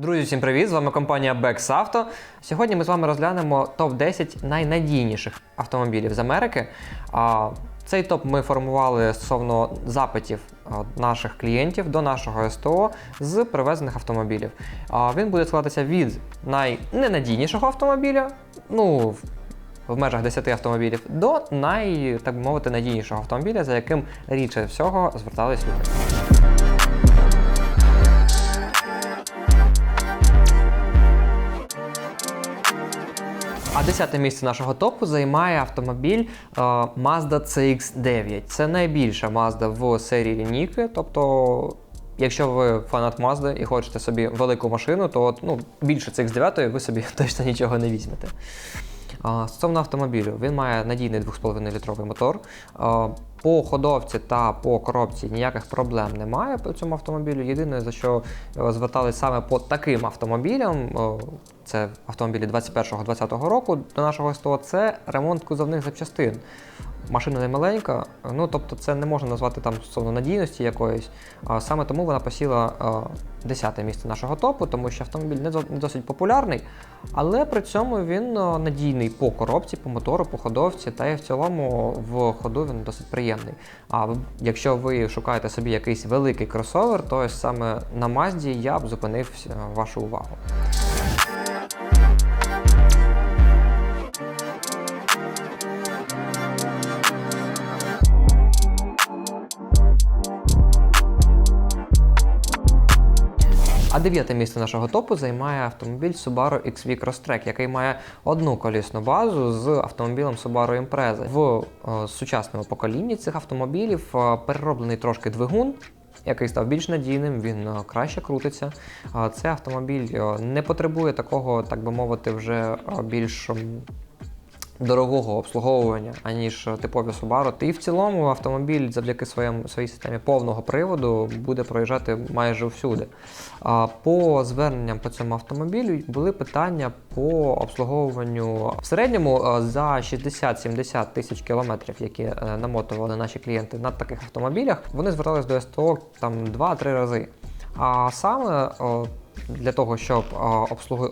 Друзі, всім привіт! З вами компанія Bex Auto. Сьогодні ми з вами розглянемо топ-10 найнадійніших автомобілів з Америки. Цей топ ми формували стосовно запитів наших клієнтів до нашого СТО з привезених автомобілів. Він буде складатися від найненадійнішого автомобіля, ну, в- межах 10 автомобілів, до най, так мовити, надійнішого автомобіля, за яким рідше всього звертались люди. А десяте місце нашого топу займає автомобіль е, Mazda CX-9. Це найбільша Mazda в серії Ніки. Тобто, якщо ви фанат Mazda і хочете собі велику машину, то от, ну, більше CX-9 ви собі точно нічого не візьмете. Стосовно автомобілю, він має надійний 2,5 літровий мотор. По ходовці та по коробці ніяких проблем немає по цьому автомобілю. Єдине, за що е, звертались саме по таким автомобілям, це автомобілі 21-20 року до нашого СТО, це ремонт кузовних запчастин. Машина не маленька, ну тобто це не можна назвати там стосовно надійності якоїсь. А саме тому вона посіла 10 місце нашого топу, тому що автомобіль не досить популярний, але при цьому він надійний по коробці, по мотору, по ходовці, та й в цілому в ходу він досить приємний. А якщо ви шукаєте собі якийсь великий кросовер, то саме на Мазді я б зупинив вашу увагу. Дев'яте місце нашого топу займає автомобіль Subaru XV Crosstrek, який має одну колісну базу з автомобілем Subaru Impreza. В е, сучасному поколінні цих автомобілів е, перероблений трошки двигун. Який став більш надійним, він е, краще крутиться. Цей автомобіль е, не потребує такого, так би мовити, вже е, більш дорогого обслуговування, аніж типові Subaru. І в цілому автомобіль завдяки своєму, своїй системі повного приводу буде проїжджати майже всюди. По зверненням по цьому автомобілю були питання по обслуговуванню в середньому е, за 60-70 тисяч кілометрів, які е, намотували наші клієнти на таких автомобілях, вони звертались до СТО там 2-3 рази. А саме для того, щоб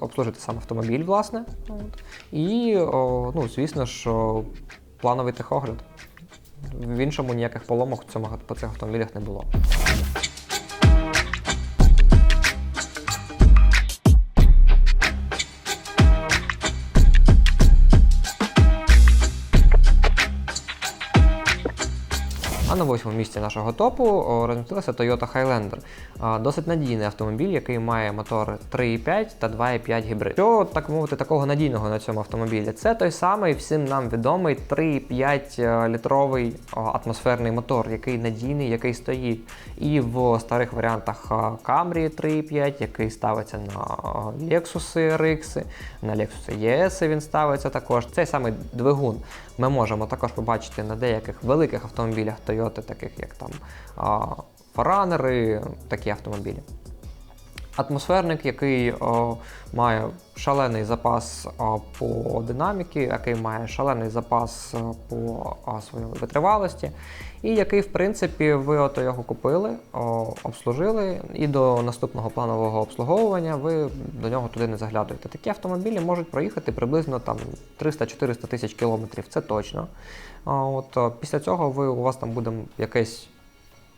обслужити сам автомобіль, власне, і, ну, звісно ж, плановий техогляд. В іншому ніяких поломок в цьому, по цих автомобілях не було. Восьмому місці нашого топу розмістилася Toyota Highlander. Досить надійний автомобіль, який має мотор 3,5 та 2,5 гібрид. Що так мовити такого надійного на цьому автомобілі? Це той самий всім нам відомий 3,5 літровий атмосферний мотор, який надійний, який стоїть і в старих варіантах а, Camry 3,5, який ставиться на Lexus RX, на Lexus ES він ставиться також. Цей самий двигун ми можемо також побачити на деяких великих автомобілях Toyota, таких як там Форанери, такі автомобілі. Атмосферник, який о, має шалений запас о, по динаміки, який має шалений запас о, по о, своїй витривалості, і який, в принципі, ви ото його купили, о, обслужили, і до наступного планового обслуговування ви до нього туди не заглядуєте. Такі автомобілі можуть проїхати приблизно там 300-400 тисяч кілометрів, це точно. От, після цього ви, у вас там буде якесь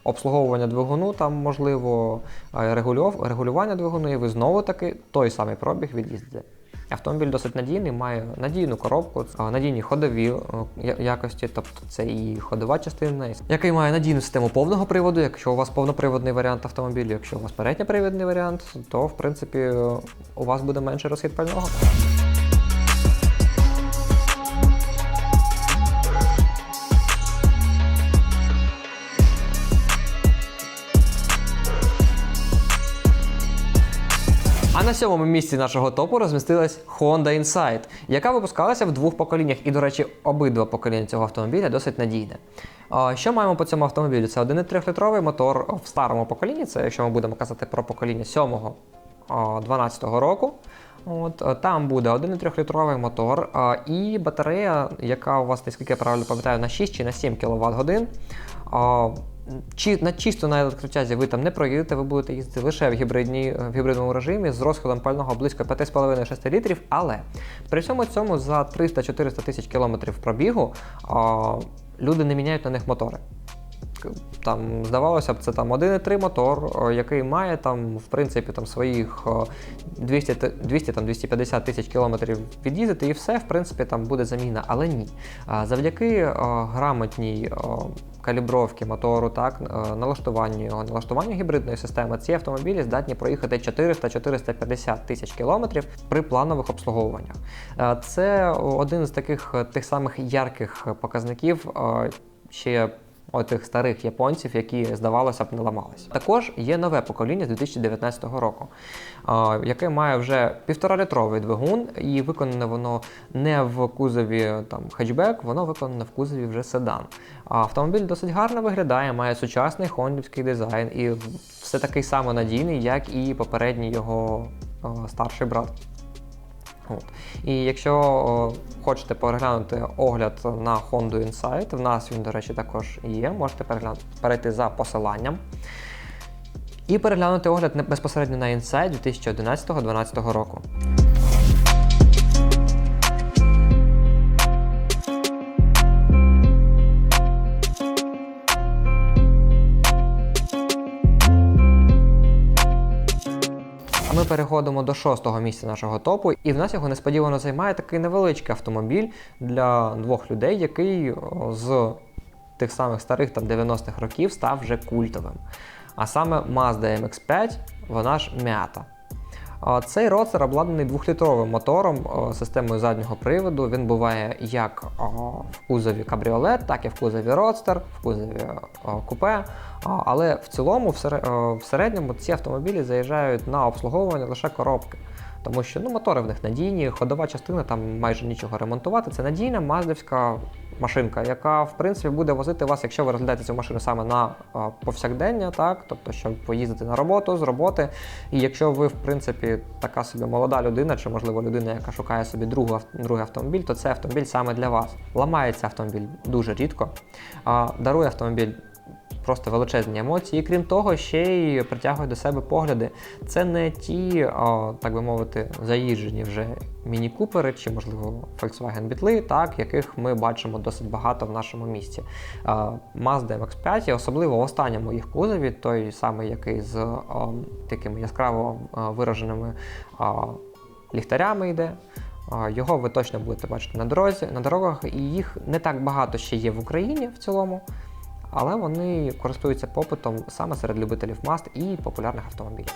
обслуговування двигуну, там можливо е, регулювання двигуну, і ви знову таки той самий пробіг від'їздите. Автомобіль досить надійний, має надійну коробку, е, надійні ходові е, якості, тобто це і ходова частина, який має надійну систему повного приводу. Якщо у вас повноприводний варіант автомобілю, якщо у вас передньопривідний варіант, то в принципі у вас буде менше розхід пального. На сьомому місці нашого топу розмістилась Honda Insight, яка випускалася в двох поколіннях. І, до речі, обидва покоління цього автомобіля досить надійне. Що маємо по цьому автомобілю? Це 1,3-літровий мотор в старому поколінні. Це якщо ми будемо казати про покоління 7-го 12-го року. От, там буде 1,3-літровий мотор і батарея, яка у вас, наскільки я правильно пам'ятаю, на 6 чи на 7 кВт годин. Чи на чисто на електротязі ви там не проїдете, ви будете їздити лише в гібридній в гібридному режимі з розходом пального близько 5,5-6 літрів. Але при всьому цьому за 300-400 тисяч кілометрів пробігу а, люди не міняють на них мотори. Там здавалося б, це там 1,3 мотор, який має там, в принципі, там своїх 200 200 там 250 тисяч кілометрів від'їздити, і все, в принципі, там буде заміна. Але ні. Завдяки грамотній о, калібровці мотору, так, е, налаштуванню його, налаштуванню гібридної системи, ці автомобілі здатні проїхати 400-450 тисяч кілометрів при планових обслуговуваннях. Е, Це один з таких е, тих самих ярких показників. е, Ще отих старих японців, які, здавалося б, не ламалися. Також є нове покоління з 2019 року, яке має вже півторалітровий двигун, і виконане воно не в кузові там хетчбек, воно виконане в кузові вже седан. А автомобіль досить гарно виглядає, має сучасний хондівський дизайн і все такий само надійний, як і попередній його старший брат. От. І якщо хочете переглянути огляд на Honda Insight, в нас він, до речі, також є. Можете перейти за посиланням. І переглянути огляд безпосередньо на Insight 2011-2012 року. Ми переходимо до шостого місця нашого топу, і в нас його несподівано займає такий невеличкий автомобіль для двох людей, який з тих самих старих там 90-х років став вже культовим. А саме Mazda MX5, вона ж м'ята. Цей роцер обладнаний двохлітровим мотором системою заднього приводу. Він буває як в кузові кабріолет, так і в кузові родстер, в кузові купе. Але в цілому, в середньому, ці автомобілі заїжджають на обслуговування лише коробки. Тому що ну, мотори в них надійні, ходова частина, там майже нічого ремонтувати. Це надійна маздовська машинка, яка в принципі буде возити вас, якщо ви розглядаєте цю машину саме на повсякдення, так тобто, щоб поїздити на роботу з роботи. І якщо ви, в принципі, така собі молода людина, чи можливо людина, яка шукає собі другу, другий автомобіль, то це автомобіль саме для вас. Ламається автомобіль дуже рідко, дарує автомобіль просто величезні емоції. І крім того, ще й притягує до себе погляди. Це не ті, о, так би мовити, заїжджені вже міні-купери чи, можливо, Volkswagen Beetle, так, яких ми бачимо досить багато в нашому місті. А, Mazda MX-5, і особливо в останньому їх кузові, той самий, який з о, такими яскраво о, вираженими о, ліхтарями йде. Його ви точно будете бачити на дорозі, на дорогах, і їх не так багато ще є в Україні в цілому, але вони користуються попитом саме серед любителів маст і популярних автомобілів.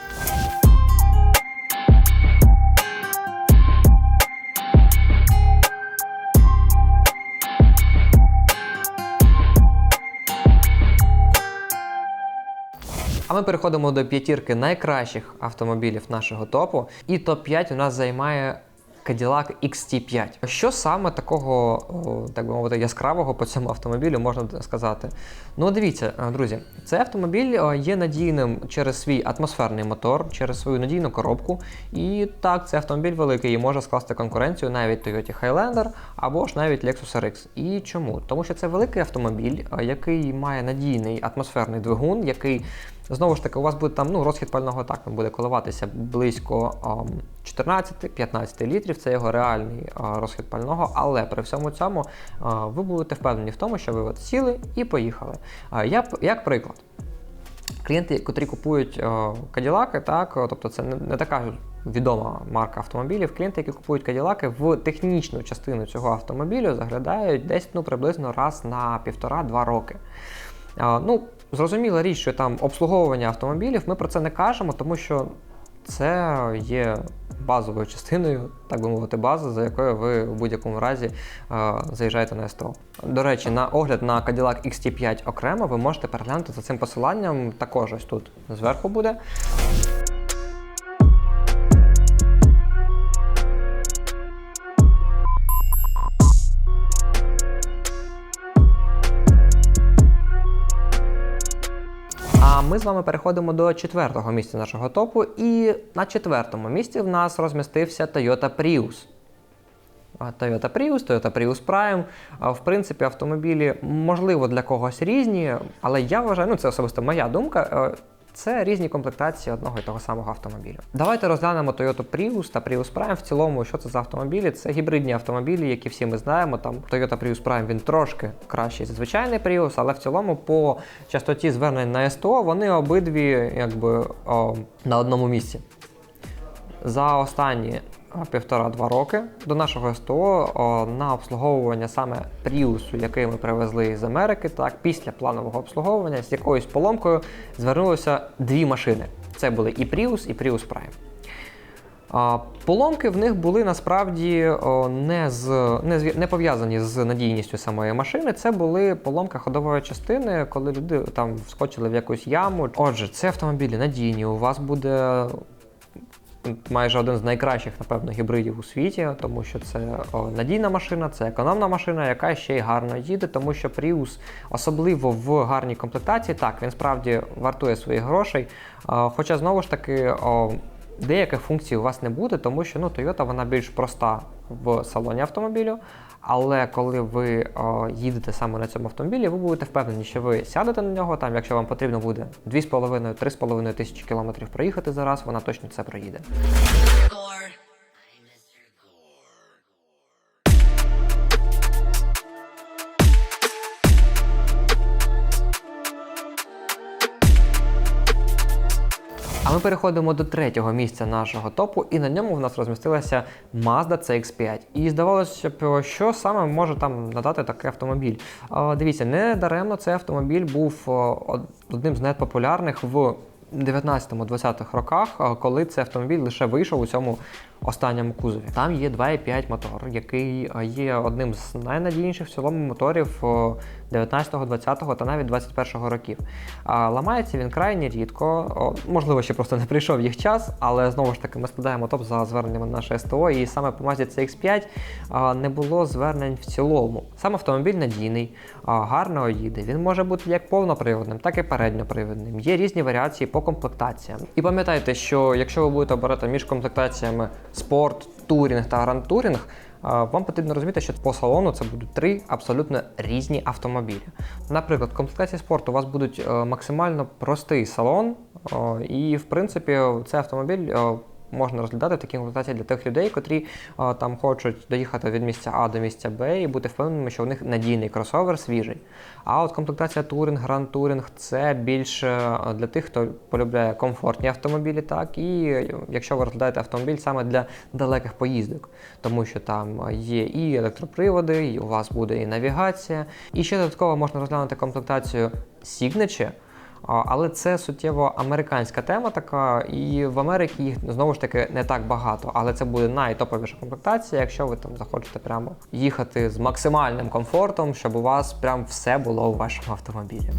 А ми переходимо до п'ятірки найкращих автомобілів нашого топу. І топ-5 у нас займає Cadillac XT5. Що саме такого, так би мовити, яскравого по цьому автомобілю можна сказати? Ну, дивіться, е, друзі, цей автомобіль е, є надійним через свій атмосферний мотор, через свою надійну коробку. І так, цей автомобіль великий і може скласти конкуренцію навіть Toyota Highlander або ж навіть Lexus RX. І чому? Тому що це великий автомобіль, е, який має надійний атмосферний двигун, який Знову ж таки, у вас буде там ну, розхід пального так він буде коливатися близько 14-15 літрів. Це його реальний розхід пального. Але при всьому цьому ви будете впевнені в тому, що ви от сіли і поїхали. Я, як приклад, клієнти, котрі купують е, каділаки, так, тобто це не, така відома марка автомобілів. Клієнти, які купують каділаки, в технічну частину цього автомобілю заглядають десь ну, приблизно раз на півтора-два роки. Ну, зрозуміла річ, що там обслуговування автомобілів, ми про це не кажемо, тому що це є базовою частиною, так би мовити, бази, за якою ви в будь-якому разі е, заїжджаєте на СТО. До речі, на огляд на Cadillac XT5 окремо ви можете переглянути за цим посиланням. Також ось тут зверху буде. Ми з вами переходимо до четвертого місця нашого топу. І на четвертому місці в нас розмістився Toyota Prius. Toyota Prius, Toyota Prius Prime. В принципі, автомобілі можливо для когось різні, але я вважаю, ну це особисто моя думка. Це різні комплектації одного і того самого автомобіля. Давайте розглянемо Toyota Prius та Prius Prime. В цілому, що це за автомобілі? Це гібридні автомобілі, які всі ми знаємо. Там Toyota Prius Prime він трошки кращий за звичайний Prius, але в цілому по частоті звернень на СТО вони обидві якби о, на одному місці. За останні півтора-два роки до нашого СТО на обслуговування саме Пріусу, який ми привезли з Америки, так після планового обслуговування з якоюсь поломкою звернулося дві машини. Це були і Prius, і Prius Prime. Поломки в них були насправді не, з, не, зв'я- не пов'язані з надійністю самої машини. Це були поломки ходової частини, коли люди там вскочили в якусь яму. Отже, це автомобілі надійні. У вас буде майже один з найкращих, напевно, гібридів у світі, тому що це надійна машина, це економна машина, яка ще й гарно їде, тому що Prius, особливо в гарній комплектації, так, він справді вартує своїх грошей. А, Хоча знову ж таки. Деяких функцій у вас не буде, тому що ну, Toyota вона більш проста в салоні автомобілю. Але коли ви о, їдете саме на цьому автомобілі, ви будете впевнені, що ви сядете на нього. Там, якщо вам потрібно буде 2,5-3,5 тисячі кілометрів проїхати за раз, вона точно це проїде. Ми переходимо до третього місця нашого топу, і на ньому в нас розмістилася Mazda CX5. І здавалося б, що саме може там надати такий автомобіль. Дивіться, не даремно цей автомобіль був одним з найпопулярних в 19-20-х роках, коли цей автомобіль лише вийшов у цьому останньому кузові. Там є 2,5 мотор, який є одним з найнадійніших в цілому моторів 19-го, 20-го та навіть 21-го років. Ламається він крайні рідко, можливо, ще просто не прийшов їх час, але знову ж таки ми складаємо топ за зверненнями на наше СТО, і саме по Mazda CX5 не було звернень в цілому. Сам автомобіль надійний, гарно їде. Він може бути як повноприводним, так і передньоприводним. Є різні варіації по комплектаціям. І пам'ятайте, що якщо ви будете обирати між комплектаціями спорт, турінг та гранд турінг, вам потрібно розуміти, що по салону це будуть три абсолютно різні автомобілі. Наприклад, в комплектації спорту у вас будуть е, максимально простий салон, і в принципі цей автомобіль. Можна розглядати такі комплектації для тих людей, котрі е, там хочуть доїхати від місця А до місця Б і бути впевненими, що у них надійний кросовер свіжий. А от комплектація Touring, Grand Touring це більше для тих, хто полюбляє комфортні автомобілі, так і е, якщо ви розглядаєте автомобіль саме для далеких поїздок, тому що там є і електроприводи, і у вас буде і навігація. І ще додатково можна розглянути комплектацію Signature, а, Але це суттєво американська тема така, і в Америці їх знову ж таки не так багато. Але це буде найтоповіша комплектація, якщо ви там захочете прямо їхати з максимальним комфортом, щоб у вас прям все було у вашому автомобілі.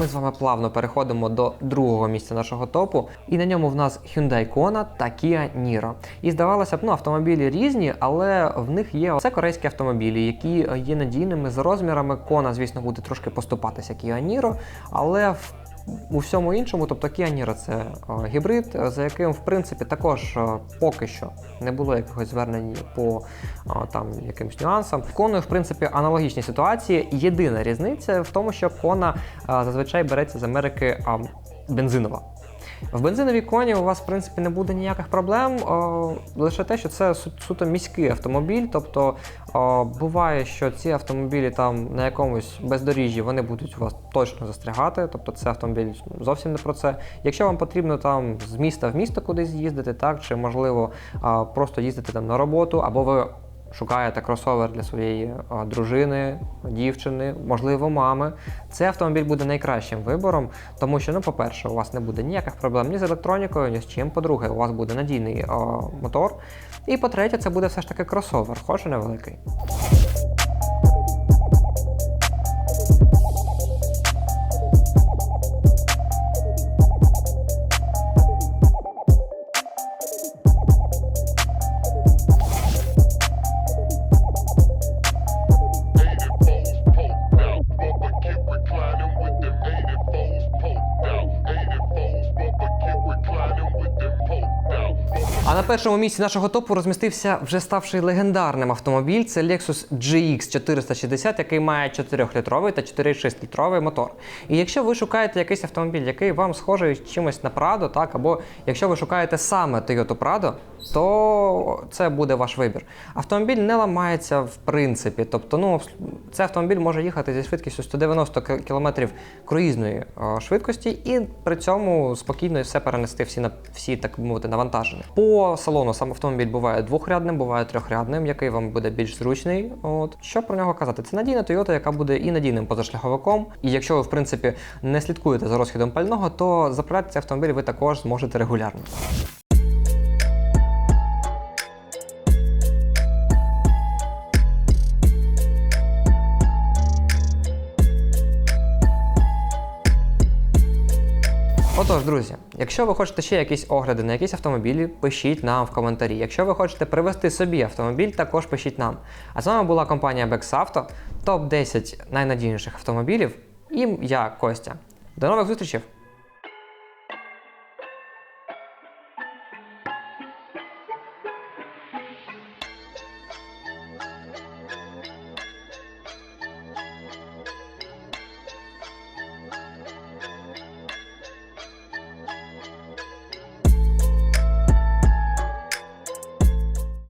Ми з вами плавно переходимо до другого місця нашого топу. І на ньому в нас Hyundai Kona та Kia Niro. І здавалося б, ну автомобілі різні, але в них є все корейські автомобілі, які є надійними за розмірами. Kona, звісно, буде трошки поступатися Kia Niro, але в у всьому іншому, тобто Кіаніра це гібрид, е, за яким в принципі також е, поки що не було якогось звернень по там якимсь нюансам. Коною, в принципі, аналогічні ситуації. Єдина різниця в тому, що кона е, зазвичай береться з Америки бензинова. В бензиновій коні у вас, в принципі, не буде ніяких проблем, о, лише те, що це су- суто міський автомобіль. Тобто о, буває, що ці автомобілі там на якомусь бездоріжжі вони будуть у вас точно застрягати. Тобто це автомобіль зовсім не про це. Якщо вам потрібно там з міста в місто кудись їздити, так чи можливо а, просто їздити там на роботу, або ви шукаєте кросовер для своєї дружини, дівчини, можливо, мами. Цей автомобіль буде найкращим вибором, тому що, ну, по-перше, у вас не буде ніяких проблем ні з електронікою, ні з чим. По-друге, у вас буде надійний мотор. І по-третє, це буде все ж таки кросовер, хоч і невеликий. Першому місці нашого топу розмістився вже ставший легендарним автомобіль. Це Lexus GX 460, який має 4-літровий та 4,6-літровий мотор. І якщо ви шукаєте якийсь автомобіль, який вам схожий чимось на Prado, так, або якщо ви шукаєте саме Toyota Prado, то це буде ваш вибір. Автомобіль не ламається в принципі. Тобто, ну, цей автомобіль може їхати зі швидкістю 190 км круїзної швидкості і при цьому спокійно все перенести всі на всі, так би мовити, навантаження. По салону сам автомобіль буває двохрядним, буває трьохрядним, який вам буде більш зручний. От що про нього казати? Це надійна Toyota, яка буде і надійним позашляховиком. І якщо ви в принципі не слідкуєте за розхідом пального, то заправляти цей автомобіль ви також зможете регулярно. Отож, друзі, якщо ви хочете ще якісь огляди на якісь автомобілі, пишіть нам в коментарі. Якщо ви хочете привезти собі автомобіль, також пишіть нам. А з вами була компанія BexAuto, топ 10 найнадійніших автомобілів. І я, Костя. До нових зустрічей!